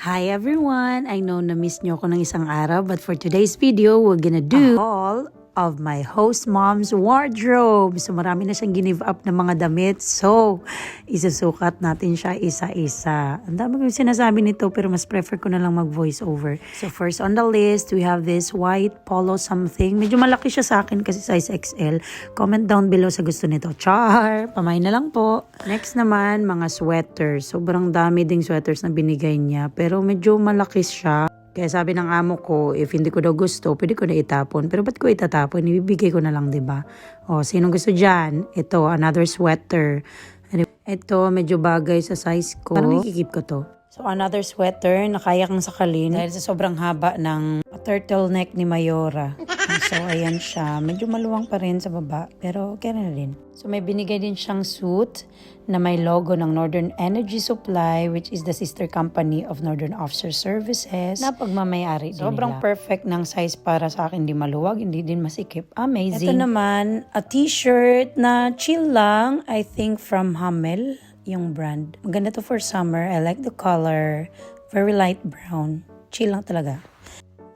Hi everyone! I know na-miss nyo ako ng isang araw but for today's video, we're gonna do a haul of my host mom's wardrobe. So marami na siyang give up ng mga damit. So, isusukat natin siya isa-isa. Ang dami ko sinasabi nito pero mas prefer ko na lang mag-voice over. So first on the list, we have this white polo something. Medyo malaki siya sa akin kasi size XL. Comment down below sa gusto nito. Char! Pamay na lang po. Next naman, mga sweaters. Sobrang dami ding sweaters na binigay niya. Pero medyo malaki siya. Kaya sabi ng amo ko, if hindi ko daw gusto, pwede ko na itapon. Pero ba't ko itatapon? Ibibigay ko na lang, 'di ba? O, sinong gusto dyan? Ito, another sweater. Ano, Ito, medyo bagay sa size ko. Parang ikikip ko to. So, another sweater na kaya kang sakalin dahil sa sobrang haba ng turtleneck ni Mayora. So, ayan siya. Medyo maluwang pa rin sa baba, pero okay na rin. So, may binigay din siyang suit na may logo ng Northern Energy Supply, which is the sister company of Northern Officer Services, na pagmamayari din Sobrang perfect ng size para sa akin. Hindi maluwag, hindi din masikip. Amazing. Ito naman, a t-shirt na chill lang, I think from Hamel, yung brand. Maganda to for summer. I like the color. Very light brown. Chill lang talaga.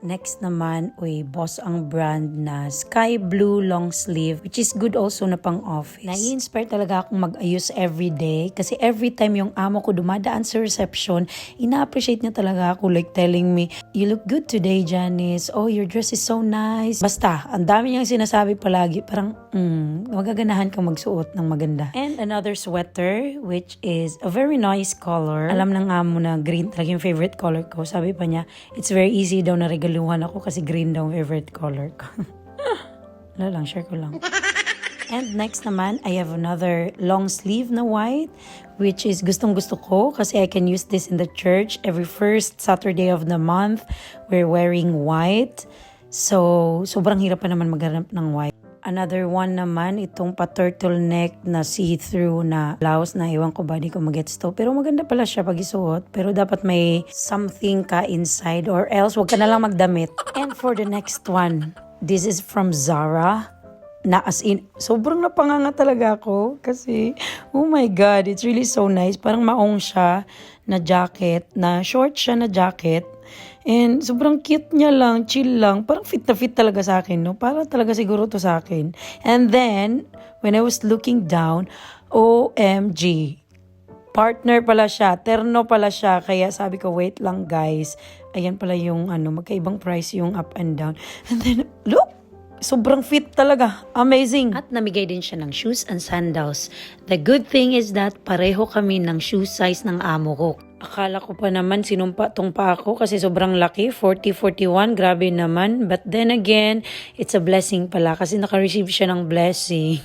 Next naman, uy, boss ang brand na sky blue long sleeve which is good also na pang office. Nai-inspire talaga akong mag-ayos every day kasi every time yung amo ko dumadaan sa reception, ina-appreciate niya talaga ako like telling me, you look good today, Janice. Oh, your dress is so nice. Basta, ang dami niyang sinasabi palagi. Parang, mm, magaganahan kang magsuot ng maganda. And another sweater which is a very nice color. Alam ng amo na green talaga yung favorite color ko. Sabi pa niya, it's very easy daw na regaluhan ako kasi green daw favorite color ko. Wala lang, share ko lang. And next naman, I have another long sleeve na white, which is gustong gusto ko kasi I can use this in the church every first Saturday of the month. We're wearing white. So, sobrang hirap pa naman maghanap ng white. Another one naman, itong pa-turtleneck na see-through na blouse na iwan ko ba, di ko magets to. Pero maganda pala siya pag isuot. Pero dapat may something ka inside or else wag ka na lang magdamit. And for the next one, this is from Zara na as in, sobrang napanganga talaga ako kasi, oh my God, it's really so nice. Parang maong siya na jacket, na short siya na jacket. And sobrang cute niya lang, chill lang. Parang fit na fit talaga sa akin, no? Parang talaga siguro to sa akin. And then, when I was looking down, OMG, partner pala siya, terno pala siya. Kaya sabi ko, wait lang guys. Ayan pala yung ano, magkaibang price yung up and down. And then, look! Sobrang fit talaga. Amazing. At namigay din siya ng shoes and sandals. The good thing is that pareho kami ng shoe size ng amo ko. Akala ko pa naman sinumpa tong pa ako kasi sobrang laki, 40-41, grabe naman. But then again, it's a blessing pala kasi naka-receive siya ng blessing.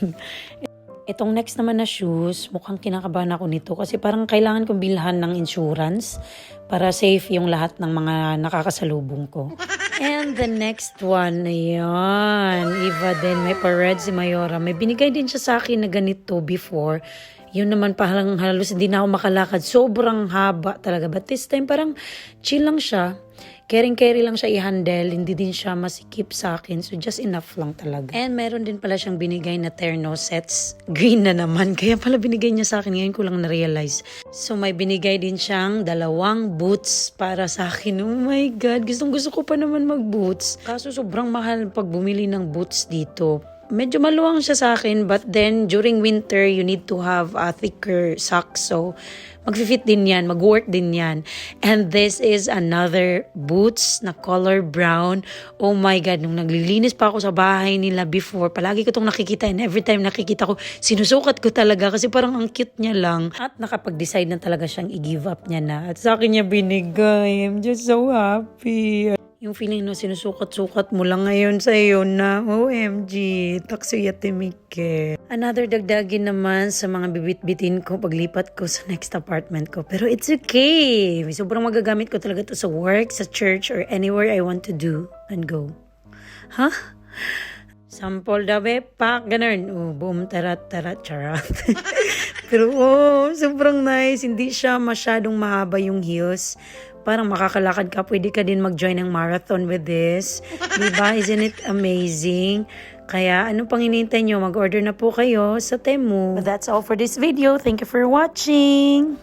Itong next naman na shoes, mukhang kinakabahan ako nito kasi parang kailangan kong bilhan ng insurance para safe yung lahat ng mga nakakasalubong ko. And the next one, ayan, Iva din, may pa-red si Mayora. May binigay din siya sa akin na ganito before. Yun naman parang halos hindi na ako makalakad. Sobrang haba talaga. But this time parang chill lang siya. Caring-carry lang siya i-handle. Hindi din siya masikip sa akin. So just enough lang talaga. And meron din pala siyang binigay na terno sets. Green na naman. Kaya pala binigay niya sa akin. Ngayon ko lang na-realize. So may binigay din siyang dalawang boots para sa akin. Oh my God. Gustong gusto ko pa naman mag-boots. Kaso sobrang mahal pag bumili ng boots dito medyo maluwang siya sa akin but then during winter you need to have a thicker socks so magfi-fit din yan mag-work din yan. And this is another boots na color brown. Oh my god nung naglilinis pa ako sa bahay nila before palagi ko tong nakikita and every time nakikita ko sinusukat ko talaga kasi parang ang cute niya lang. At nakapag-decide na talaga siyang i-give up niya na. At sa akin niya binigay. I'm just so happy yung feeling na sinusukat-sukat mo lang ngayon sa iyo na, OMG, taksoyatimike. Another dagdagin naman sa mga bibit-bitin ko paglipat ko sa next apartment ko. Pero it's okay. Sobrang magagamit ko talaga to sa work, sa church, or anywhere I want to do and go. Huh? Sample daw eh, pak, ganun. Oh, boom, tarat, tarat, charat. Pero oh, sobrang nice. Hindi siya masyadong mahaba yung heels parang makakalakad ka, pwede ka din mag-join ng marathon with this. diba? Isn't it amazing? Kaya ano pang hinihintay nyo? Mag-order na po kayo sa Temu. But that's all for this video. Thank you for watching!